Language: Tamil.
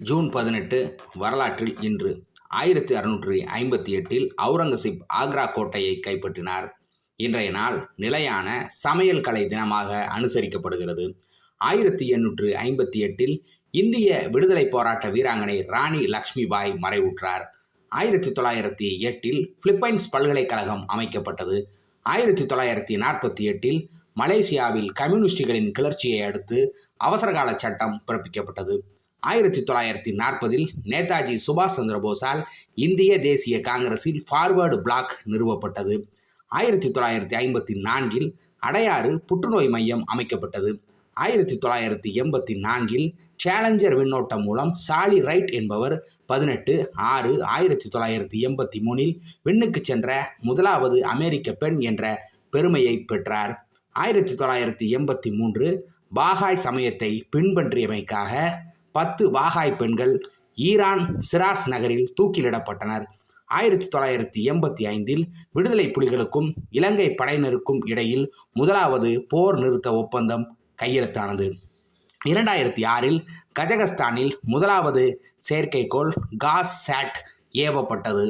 ஜூன் பதினெட்டு வரலாற்றில் இன்று ஆயிரத்தி அறுநூற்றி ஐம்பத்தி எட்டில் அவுரங்கசீப் ஆக்ரா கோட்டையை கைப்பற்றினார். இன்றைய நாள் நிலையான சமையல் கலை தினமாக அனுசரிக்கப்படுகிறது. ஆயிரத்தி எண்ணூற்று ஐம்பத்தி எட்டில் இந்திய விடுதலை போராட்ட வீராங்கனை ராணி லக்ஷ்மிபாய் மறைவுற்றார். ஆயிரத்தி தொள்ளாயிரத்தி எட்டில் பிலிப்பைன்ஸ் பல்கலைக்கழகம் அமைக்கப்பட்டது. ஆயிரத்தி தொள்ளாயிரத்தி நாற்பத்தி எட்டில் மலேசியாவில் கம்யூனிஸ்டுகளின் கிளர்ச்சியை அடுத்து அவசரகால சட்டம் பிறப்பிக்கப்பட்டது. ஆயிரத்தி தொள்ளாயிரத்தி நாற்பதில் நேதாஜி சுபாஷ் சந்திர போஸால் இந்திய தேசிய காங்கிரஸில் ஃபார்வர்டு பிளாக் நிறுவப்பட்டது. ஆயிரத்தி தொள்ளாயிரத்தி ஐம்பத்தி நான்கில் அடையாறு புற்றுநோய் மையம் அமைக்கப்பட்டது. ஆயிரத்தி தொள்ளாயிரத்தி எண்பத்தி நான்கில் சேலஞ்சர் விண்ணோட்டம் மூலம் சாலி ரைட் என்பவர் பதினெட்டு ஆறு ஆயிரத்தி தொள்ளாயிரத்தி எண்பத்தி மூணில் விண்ணுக்கு சென்ற முதலாவது அமெரிக்க பெண் என்ற பெருமையை பெற்றார். ஆயிரத்தி தொள்ளாயிரத்தி எண்பத்தி மூன்று பாகாய் சமயத்தை பின்பற்றியமைக்காக பத்து வாகாய் பெண்கள் ஈரான் சிராஸ் நகரில் தூக்கிலிடப்பட்டனர். ஆயிரத்தி தொள்ளாயிரத்தி எண்பத்தி ஐந்தில் விடுதலை புலிகளுக்கும் இலங்கை படையினருக்கும் இடையில் முதலாவது போர் நிறுத்த ஒப்பந்தம் கையெழுத்தானது. இரண்டாயிரத்தி ஆறில் கஜகஸ்தானில் முதலாவது செயற்கைக்கோள் காஸ் சாட் ஏவப்பட்டது.